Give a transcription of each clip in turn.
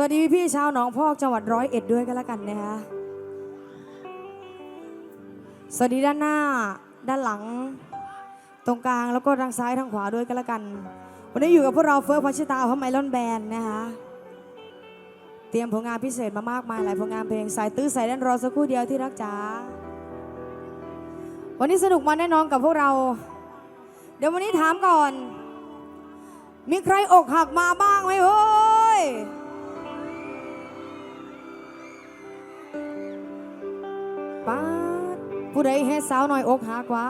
สวัสดีพี่ชาวหนองพอกจังหวัดร้อยเอ็ดด้วยกันล้วกันนะคะสวัสดีด้านหน้า ด้านหลัง ตรงกลางแล้วก็ทางซ้ายทางขวาด้วยกันล้วกัน วันนี้อยู่กับพวกเราเฟิร์สพัชตาพระไมลอนแบนนะคะเตรียมผลงานพิเศษมามากมายหลายผลงานเพลงสายตื้อสายแดนรอสักครู่เดียวที่รักจ๋าวันนี้สนุกมาแน่นอนกับพวกเรา เดี๋ยววันนี้ถามก่อน มีใครอกหักมาบ้างไหมเฮ้ย ผู้ใดเฮ็ดสาวหน่อยอกหักวะ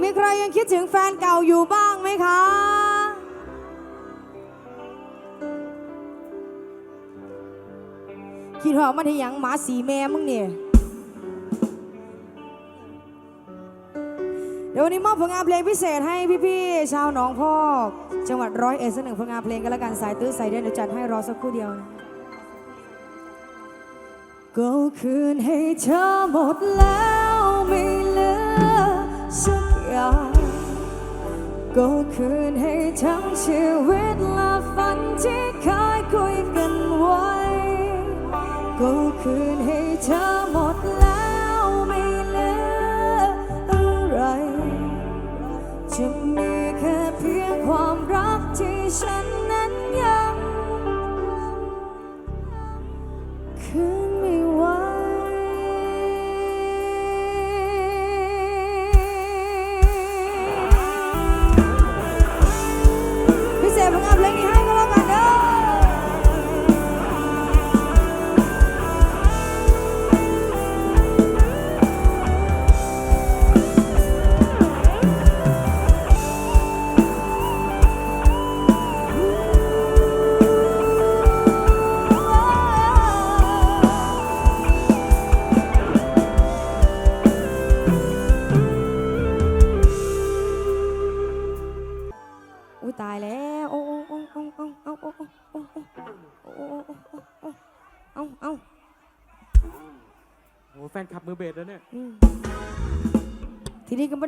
มีใครยังคิดถึงแฟนเก่าอยู่บ้างไหมคะ คิดว่ามันที่ยังหมาสีแม่มึงเนี่ยเดี๋ยววันนี้มอบผลงานเพลงพิเศษให้พี่ๆชาวหนองพอก จังหวัดร้อยเอ็ดสักหนึ่งผลงานเพลงกันแล้วกันสายตื้อสายเด่นเดี๋ยวจัดให้รอสักครู่เดียวนะ ก็คืนให้เธอหมดแล้วไม่เหลือสักอย่างก็คืนให้ทั้งชีวิตและฝันที่เคยคุยกันไว้ ก็คืนให้เธอหมดแล้วไม่เหลืออะไร จะมีแค่เพียงความรักที่ฉัน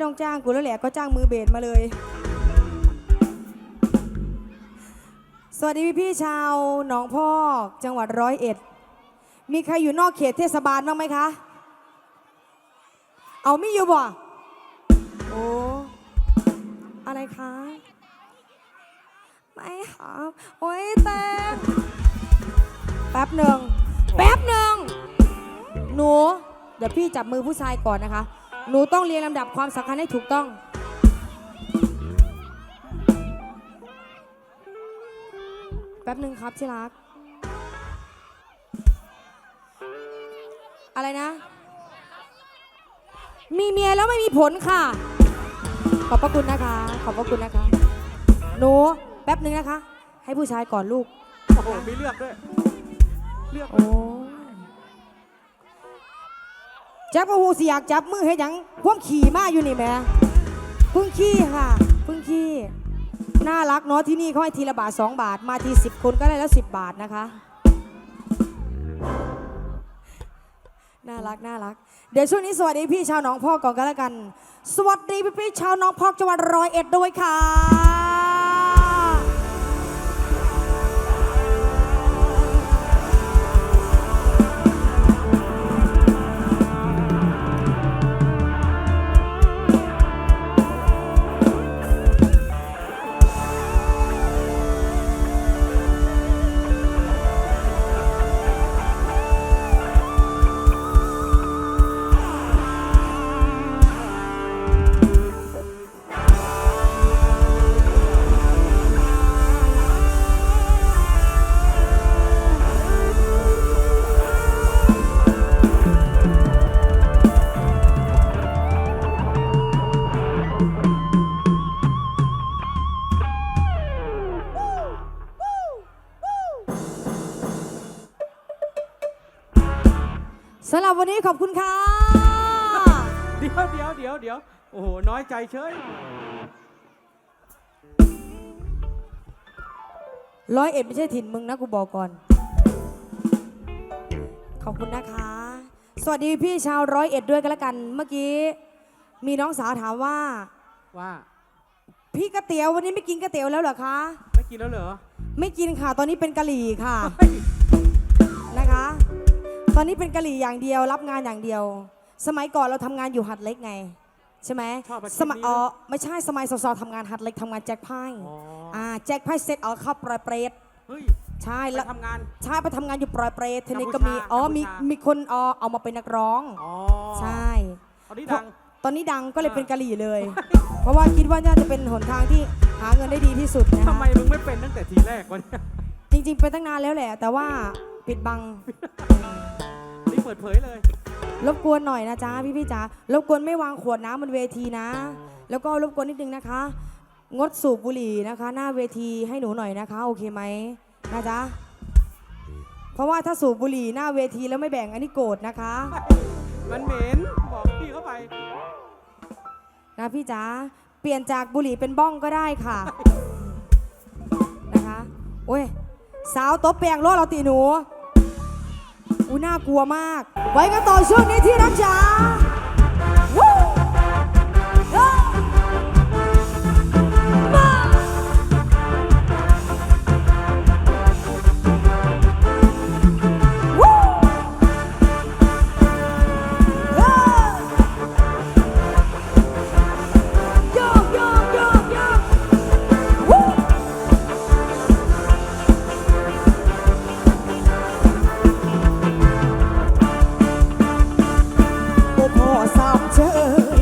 ต้องจ้างกูแล้วแหละก็จ้างมือเบสมาเลย สวัสดีพี่ๆชาวหนองพอกจังหวัดร้อยเอ็ด มีใครอยู่นอกเขตเทศบาลบ้างไหมคะ เอาไม่อยู่บ่โอ้อะไรคะ ไม่ครับโอ้ยแต่แป๊บหนึ่งแป๊บหนึ่งหนู เดี๋ยวพี่จับมือผู้ชายก่อนนะคะ หนูต้องเรียงลำดับความสำคัญให้ถูกต้อง แป๊บหนึ่งครับที่รัก อะไรนะ มีเมียแล้วไม่มีผลค่ะ ขอบพระคุณนะคะ ขอบพระคุณนะคะ หนู แป๊บหนึ่งนะคะ ให้ผู้ชายก่อนลูก โอ้โหมีเลือกด้วย เลือก โอ้ จับโอ้โหสิอยากจับมือให้หยังพวกขี่มาอยู่นี่แหม่พึ่งขี่ค่ะพึ่งขี่น่ารักเนาะที่นี่เขาให้ทีละบาทสองบาทมาทีสิบคนก็ได้แล้วสิบบาทนะคะ น่ารักน่ารัก เดี๋ยวช่วงนี้สวัสดีพี่ชาวหนองพอกก่อนกันแล้วกัน สวัสดีพี่พี่ๆชาวหนองพอกจังหวัดร้อยเอ็ดด้วยค่ะ ยวเดี๋ยวเดี๋ยวเดี๋ยวโอ้โห น้อยใจเฉย ร้อยเอ็ดไม่ใช่ถิ่นมึงนะกูบอกก่อน ขอบคุณนะคะ สวัสดีพี่ชาวร้อยเอ็ดด้วยกันละกัน เมื่อกี้ มีน้องสาวถามว่า ว่าพี่ก๋วยเตี๋ยววันนี้ไม่กินก๋วยเตี๋ยวแล้วเหรอคะ ไม่กินแล้วเหรอไม่กินค่ะ ตอนนี้เป็นกะหรี่ค่ะ เฮ้ยนะคะ ตอนนี้เป็นกะหรี่อย่างเดียว รับงานอย่างเดียว สมัยก่อนเราทำงานอยู่หัดเล็กไง ใช่ไหมชอบอาชีพสมัยนี้อ๋อไม่ใช่สมัยสาวๆทำงานหัดเล็กทำงานแจ็คไพ่อ๋ออ่าแจ็คไพ่เสร็จเอาเข้าปลอยเปรตเฮ้ยใช่ไปแล้ว ทำงาน ใช่ไปทำงานอยู่ปลอยเปรตทีนี้ก็มีกัมพูชาอ๋อกัมพูชามี มีมีคนอ๋อเอามาเป็นนักร้อง อ๋อใช่ตอนนี้ดัง ตอนนี้ดังก็เลยอ่า เป็นกะหรี่เลย เพราะว่าคิดว่าน่าจะเป็นหนทางที่หาเงินได้ดีที่สุดนะคะทำไมมึงไม่เป็นตั้งแต่ทีแรกวะเนี่ยจริงๆเป็นตั้งนานแล้วแหละ แต่ว่าปิดบัง นี่เปิดเผยเลย รบกวนหน่อยนะจ๊ะพี่พี่ๆจ๋ารบกวนไม่วางขวดน้ำบนเวทีนะ แล้วก็รบกวนนิดนึงนะคะ งดสูบบุหรี่นะคะ หน้าเวทีให้หนูหน่อยนะคะ โอเคไหมนะจ๊ะเพราะว่าถ้าสูบบุหรี่หน้าเวทีแล้วไม่แบ่งอันนี้โกรธนะคะมันเหม็นบอกพี่เข้าไปนะพี่จ๋าเปลี่ยนจากบุหรี่เป็นบ้องก็ได้ค่ะนะคะโอ้ยสาวตบแปลงรถเราตีหนูอู้ น่ากลัวมาก ไว้กันต่อช่วงนี้ที่รักจ๋า เชยน้อ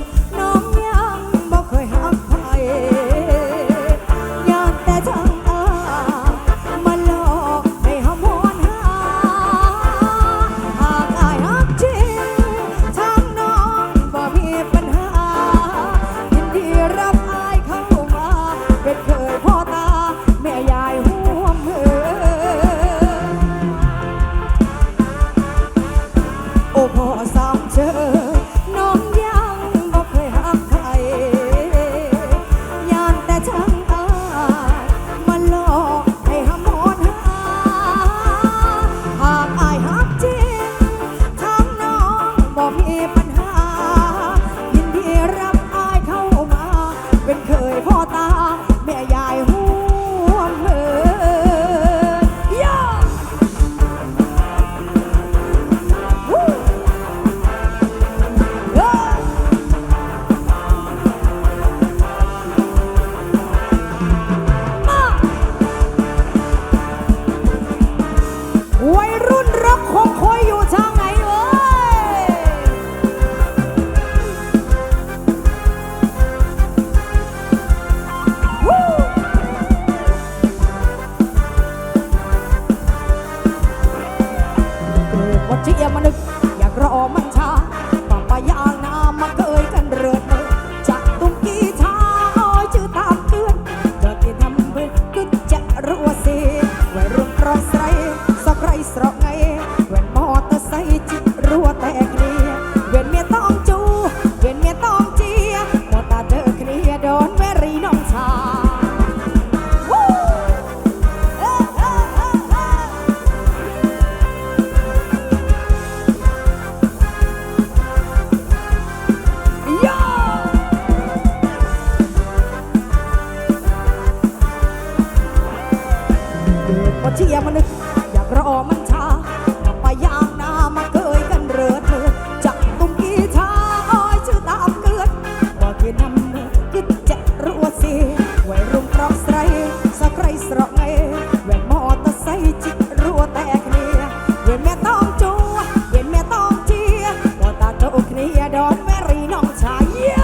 ดอนแมรีน้องชายเย้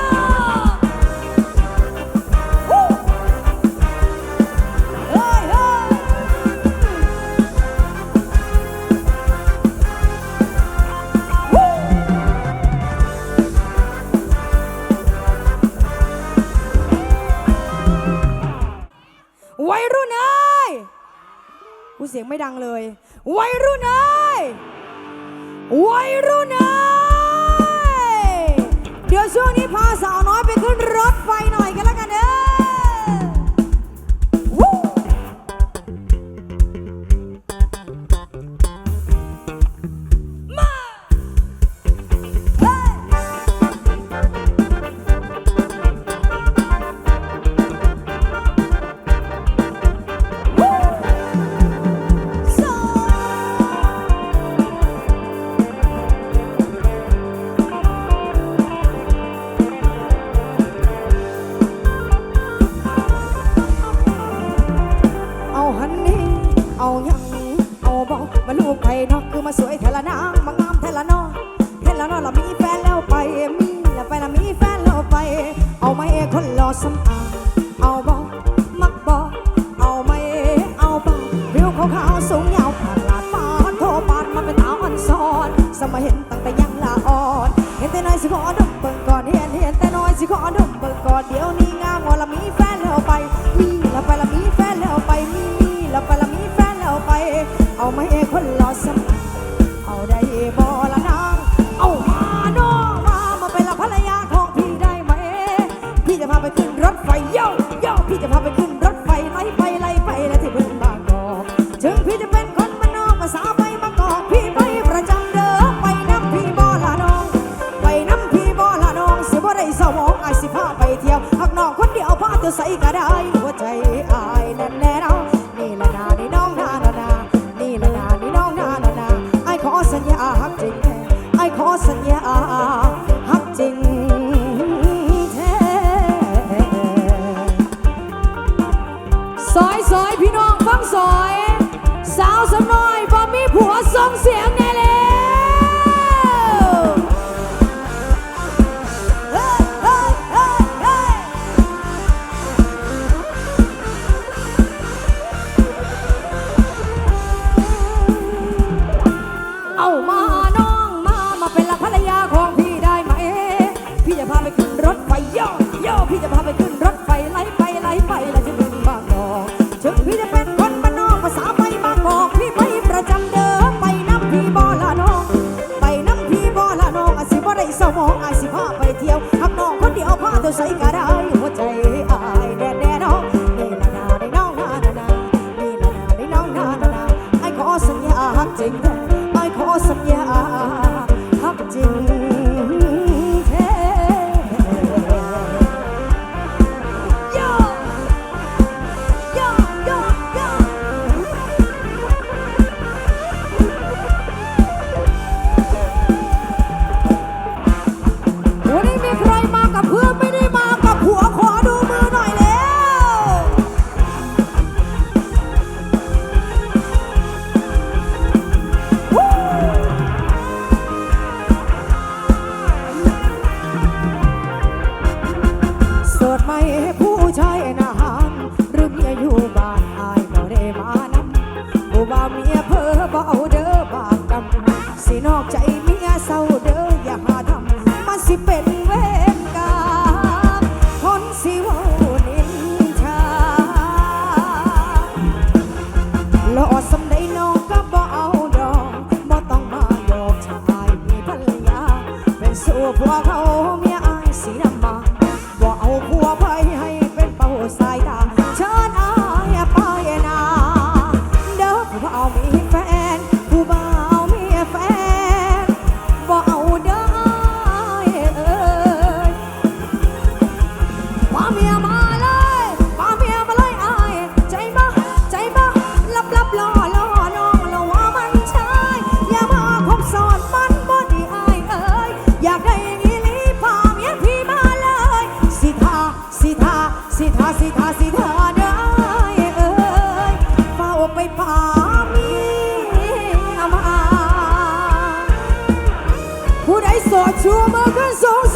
ฮู้เฮ้ยเฮ้วัยรุ่นเอ้ยกูเสียงไม่ดังเลย วัยรุ่นเอ้ยวัยรุ่นเอ้ย ดี๋ยวช่วงนี้พาสาวน้อยไปขึ้นรถไฟหน่อยกันแล้วกันเด้อ โสดชู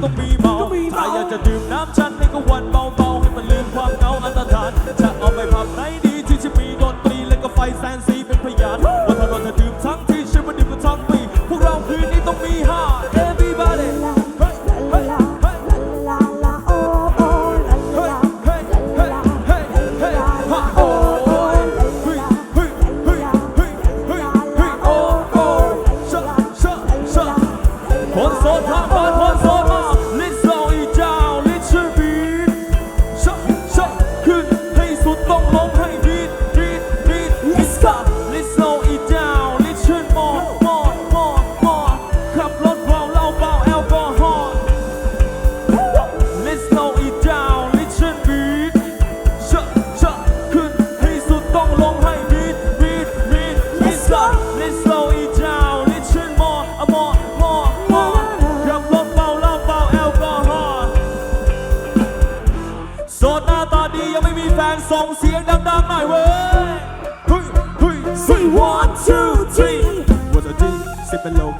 ดีคื ดีสิ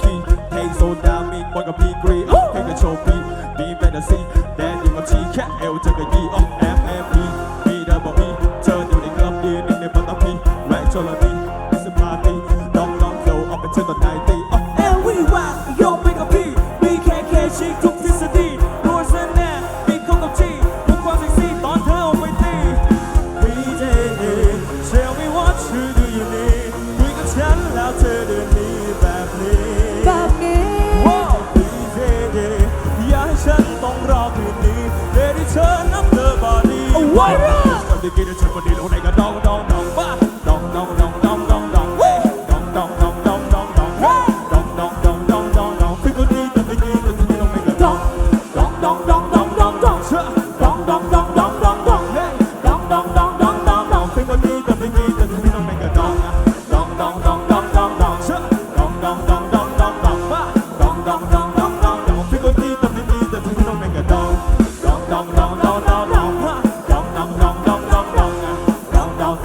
warrior.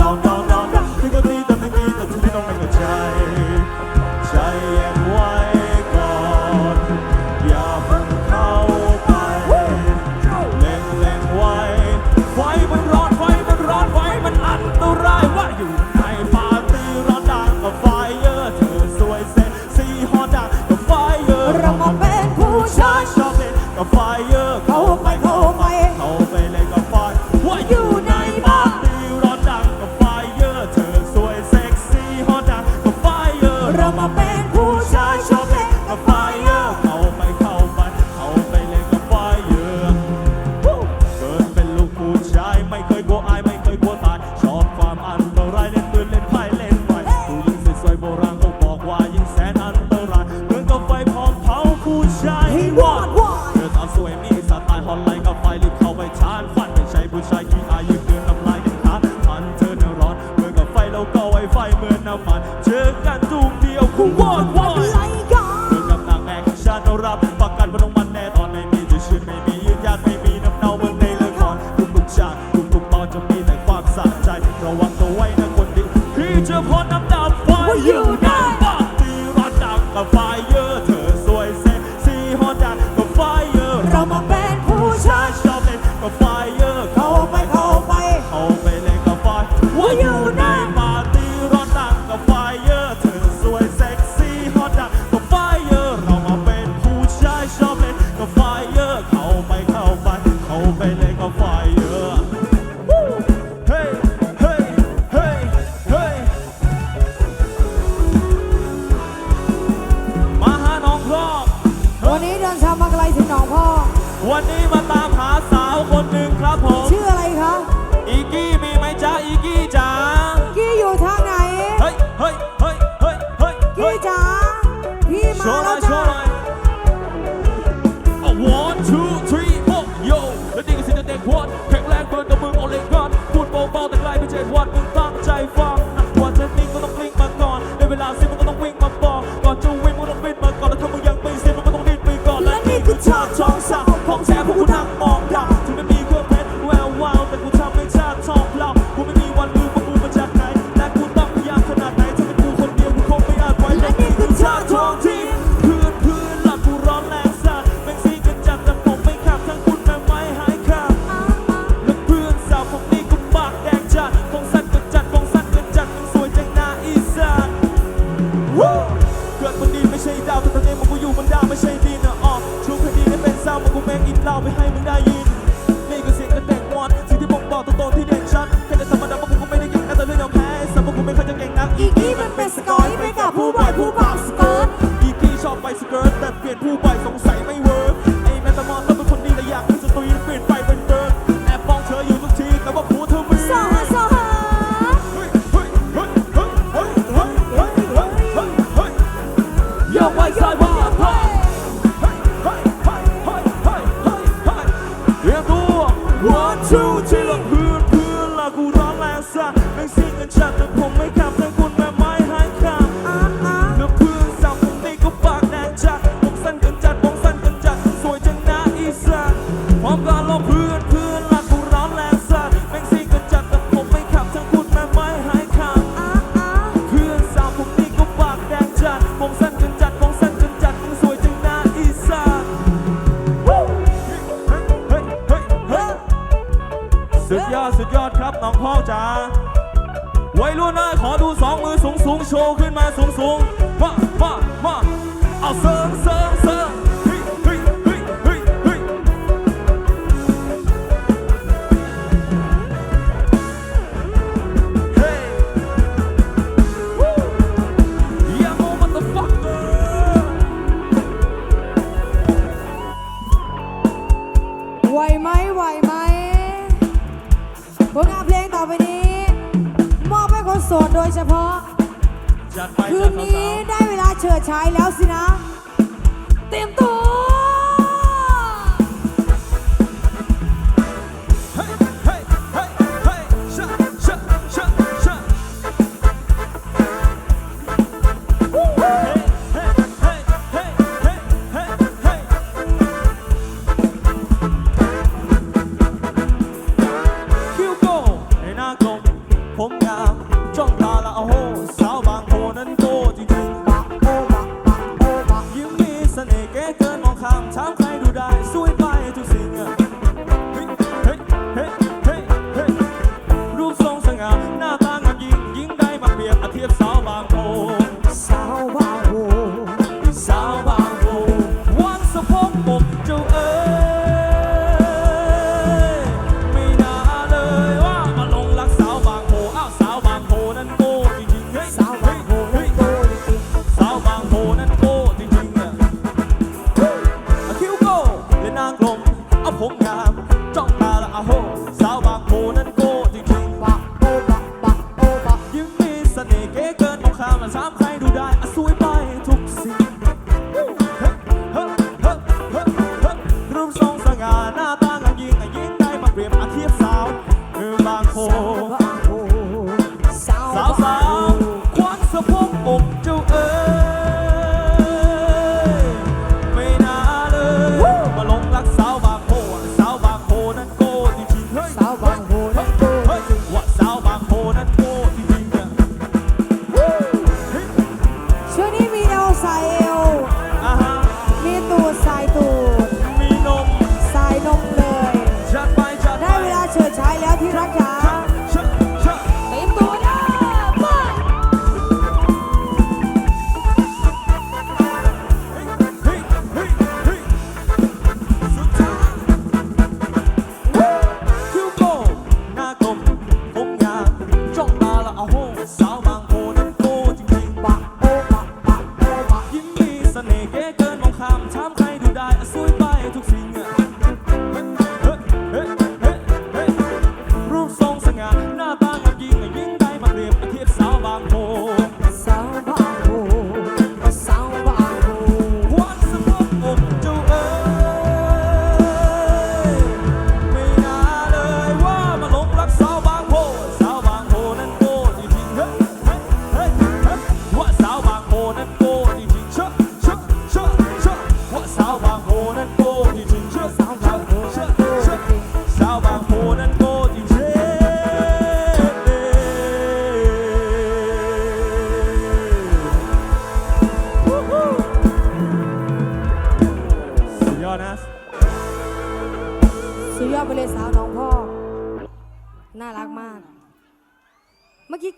ดอ ผมงามจ้องตาละโอ้โหสาว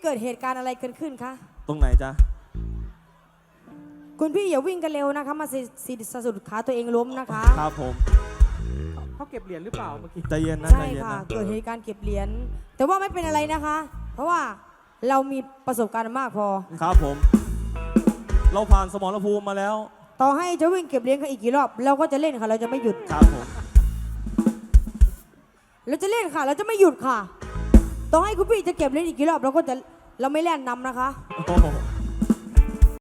กิดเหตุการณ์อะไรเกิดขึ้นคะ ตรงไหนจ๊ะ คุณพี่อย่าวิ่งกันเร็วนะคะ มาสิสุดขาตัวเองล้มนะคะ ครับผม เขาเก็บเหรียญหรือเปล่าเมื่อกี้ ใจเย็นนะใช่ค่ะะเกิดเหตุการณ์เก็บเหรียญ แต่ว่าไม่เป็นอะไรนะคะ เพราะว่าเรามีประสบการณ์มากพอ ครับผม เราผ่านสมรภูมิมาแล้ว ต่อให้จะวิ่งเก็บเหรียญกันอีกกี่รอบ เราก็จะเล่นค่ะ เราจะไม่หยุด ครับผม เราจะเล่นค่ะ เราจะไม่หยุดค่ะ ต่อให้คุณพี่จะเก็บเหรียญอีกกี่รอบ เราก็จะ แล้ไม่เล่นนำนะคะ